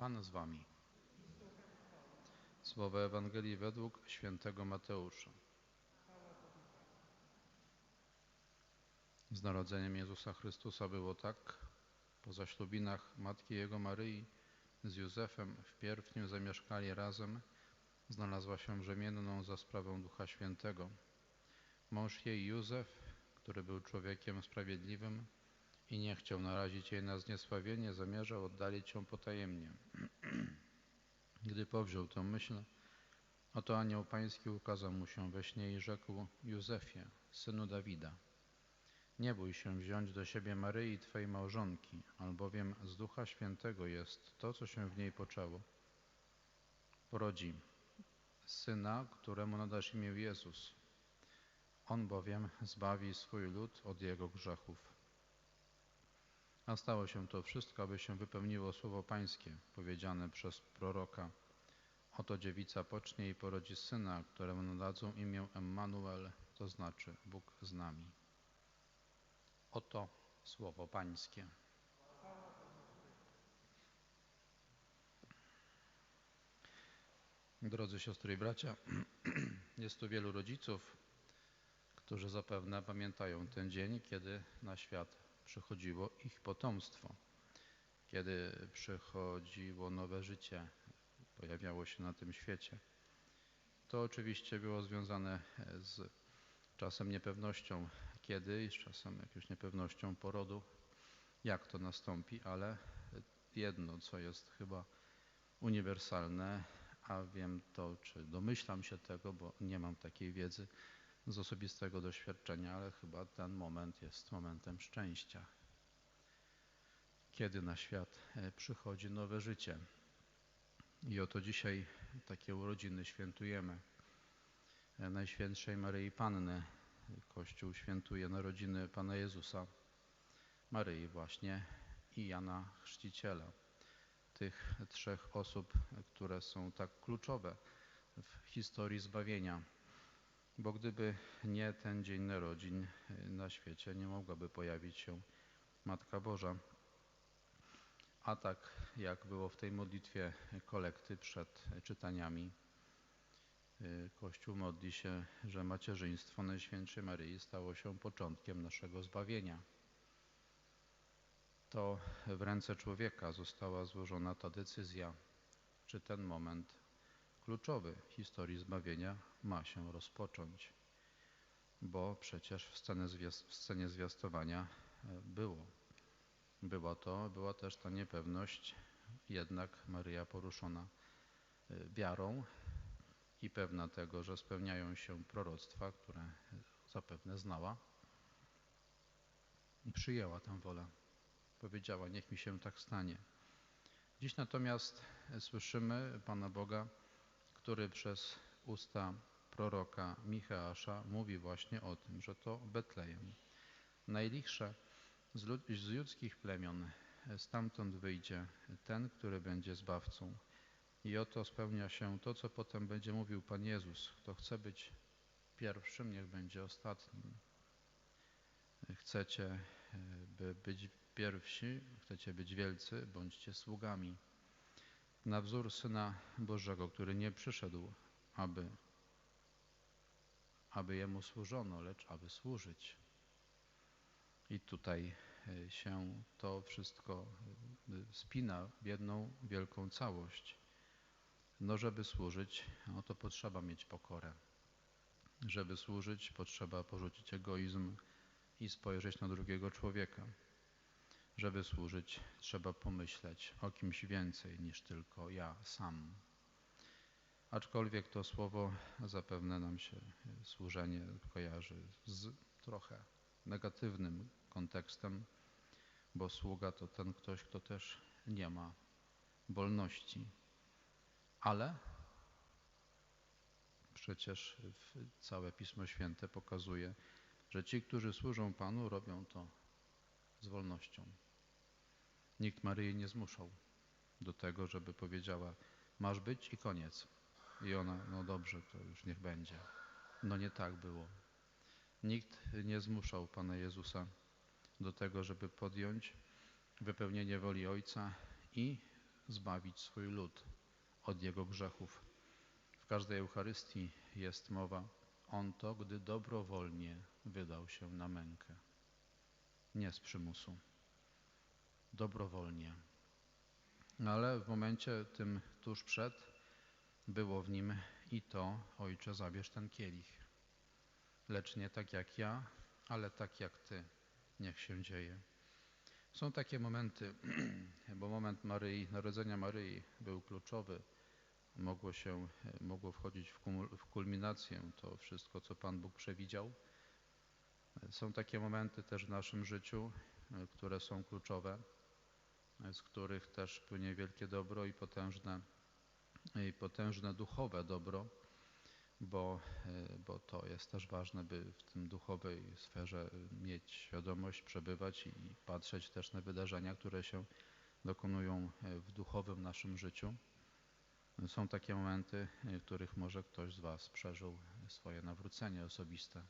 Pan z wami. Słowa Ewangelii według świętego Mateusza. Z narodzeniem Jezusa Chrystusa było tak. Po zaślubinach matki Jego Maryi z Józefem w nim zamieszkali razem, znalazła się brzemienną za sprawą Ducha Świętego. Mąż jej Józef, który był człowiekiem sprawiedliwym i nie chciał narazić jej na zniesławienie, zamierzał oddalić ją potajemnie. Gdy powziął tę myśl, oto anioł pański ukazał mu się we śnie i rzekł Józefie, synu Dawida, nie bój się wziąć do siebie Maryi, Twej małżonki, albowiem z Ducha Świętego jest to, co się w niej poczęło. Porodzi syna, któremu nadasz imię Jezus. On bowiem zbawi swój lud od jego grzechów. A stało się to wszystko, aby się wypełniło słowo Pańskie, powiedziane przez proroka. Oto dziewica pocznie i porodzi syna, któremu nadadzą imię Emmanuel, to znaczy Bóg z nami. Oto słowo Pańskie. Drodzy siostry i bracia, jest tu wielu rodziców, którzy zapewne pamiętają ten dzień, kiedy na świat przychodziło ich potomstwo, kiedy przychodziło nowe życie, pojawiało się na tym świecie. To oczywiście było związane z czasem niepewnością kiedy i z czasem jakąś niepewnością porodu, jak to nastąpi, ale jedno, co jest chyba uniwersalne, a wiem to, czy domyślam się tego, bo nie mam takiej wiedzy z osobistego doświadczenia, ale chyba ten moment jest momentem szczęścia. Kiedy na świat e, przychodzi nowe życie. I oto dzisiaj takie urodziny świętujemy. E, Najświętszej Maryi Panny. Kościół świętuje narodziny Pana Jezusa, Maryi właśnie i Jana Chrzciciela tych trzech osób, które są tak kluczowe w historii zbawienia. Bo gdyby nie ten dzień narodzin na świecie, nie mogłaby pojawić się Matka Boża. A tak jak było w tej modlitwie kolekty przed czytaniami, Kościół modli się, że macierzyństwo Najświętszej Maryi stało się początkiem naszego zbawienia to w ręce człowieka została złożona ta decyzja, czy ten moment kluczowy historii zbawienia ma się rozpocząć. Bo przecież w scenie, w scenie zwiastowania e, było. Była to, była też ta niepewność, jednak Maryja poruszona e, wiarą i pewna tego, że spełniają się proroctwa, które zapewne znała, przyjęła tę wolę powiedziała, niech mi się tak stanie. Dziś natomiast słyszymy Pana Boga, który przez usta proroka Micheasza mówi właśnie o tym, że to Betlejem. Najlichsze z, lud z ludzkich plemion stamtąd wyjdzie ten, który będzie zbawcą. I oto spełnia się to, co potem będzie mówił Pan Jezus. Kto chce być pierwszym, niech będzie ostatnim. Chcecie, by być pierwsi, chcecie być wielcy, bądźcie sługami. Na wzór Syna Bożego, który nie przyszedł, aby, aby Jemu służono, lecz aby służyć. I tutaj e, się to wszystko e, spina w jedną wielką całość. No, żeby służyć, no to potrzeba mieć pokorę. Żeby służyć, potrzeba porzucić egoizm i spojrzeć na drugiego człowieka. Żeby służyć, trzeba pomyśleć o kimś więcej niż tylko ja sam. Aczkolwiek to słowo zapewne nam się służenie kojarzy z trochę negatywnym kontekstem, bo sługa to ten ktoś, kto też nie ma wolności. Ale przecież całe Pismo Święte pokazuje, że ci, którzy służą Panu, robią to z wolnością. Nikt Maryi nie zmuszał do tego, żeby powiedziała, masz być i koniec. I ona, no dobrze, to już niech będzie. No nie tak było. Nikt nie zmuszał Pana Jezusa do tego, żeby podjąć wypełnienie woli Ojca i zbawić swój lud od jego grzechów. W każdej Eucharystii jest mowa on to, gdy dobrowolnie wydał się na mękę. Nie z przymusu. Dobrowolnie. No ale w momencie tym tuż przed było w nim i to, Ojcze, zabierz ten kielich. Lecz nie tak jak ja, ale tak jak Ty. Niech się dzieje. Są takie momenty, bo moment Maryi, narodzenia Maryi był kluczowy. Mogło się, mogło wchodzić w kulminację to wszystko, co Pan Bóg przewidział. Są takie momenty też w naszym życiu, które są kluczowe, z których też płynie wielkie dobro i potężne, i potężne duchowe dobro bo, e, bo to jest też ważne, by w tym duchowej sferze mieć świadomość, przebywać i patrzeć też na wydarzenia, które się dokonują e, w duchowym naszym życiu. Są takie momenty, e, w których może ktoś z Was przeżył swoje nawrócenie osobiste,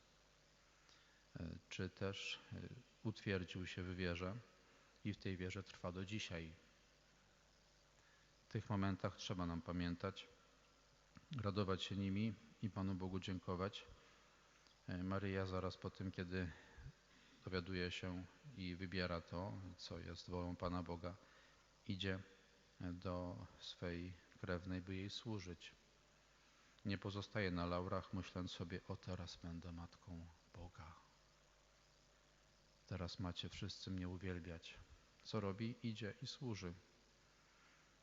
czy też utwierdził się w wierze i w tej wierze trwa do dzisiaj. W tych momentach trzeba nam pamiętać, radować się nimi i Panu Bogu dziękować. E, Maryja zaraz po tym, kiedy dowiaduje się i wybiera to, co jest wolą Pana Boga, idzie do swej krewnej, by jej służyć. Nie pozostaje na laurach, myśląc sobie, o teraz będę matką Boga. Teraz macie wszyscy mnie uwielbiać. Co robi? Idzie i służy.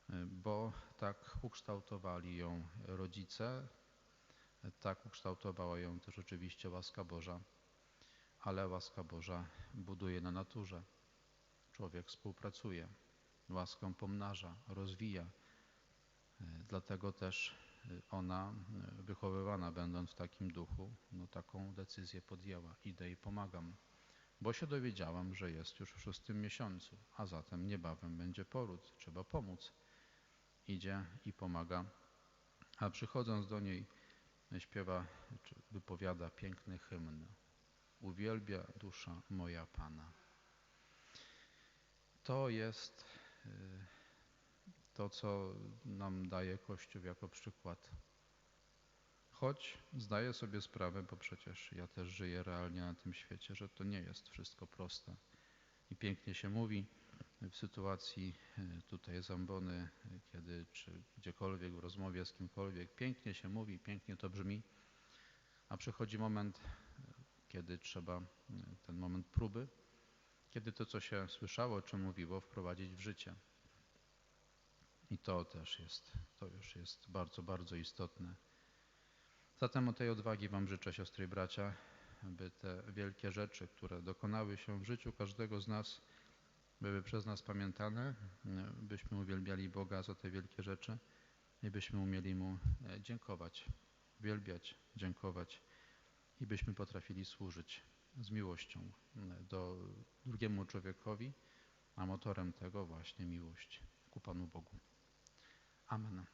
E, bo tak ukształtowali ją rodzice, tak ukształtowała ją też oczywiście łaska Boża, ale łaska Boża buduje na naturze. Człowiek współpracuje, łaskę pomnaża, rozwija. Dlatego też ona, wychowywana będąc w takim duchu, no taką decyzję podjęła. Idę i pomagam, bo się dowiedziałam, że jest już w szóstym miesiącu, a zatem niebawem będzie poród, trzeba pomóc. Idzie i pomaga, a przychodząc do niej, śpiewa, czy wypowiada piękny hymn. Uwielbia dusza moja Pana. To jest y, to, co nam daje Kościół jako przykład. Choć zdaję sobie sprawę, bo przecież ja też żyję realnie na tym świecie, że to nie jest wszystko proste. I pięknie się mówi w sytuacji y, tutaj zambony, kiedy czy gdziekolwiek w rozmowie z kimkolwiek, pięknie się mówi, pięknie to brzmi, a przychodzi moment, kiedy trzeba ten moment próby, kiedy to, co się słyszało czy mówiło, wprowadzić w życie. I to też jest, to już jest bardzo, bardzo istotne. Zatem o tej odwagi Wam życzę, siostry i bracia, by te wielkie rzeczy, które dokonały się w życiu każdego z nas, były przez nas pamiętane, byśmy uwielbiali Boga za te wielkie rzeczy i byśmy umieli Mu e, dziękować, uwielbiać, dziękować i byśmy potrafili służyć z miłością do drugiemu człowiekowi, a motorem tego właśnie miłość ku Panu Bogu. Amen.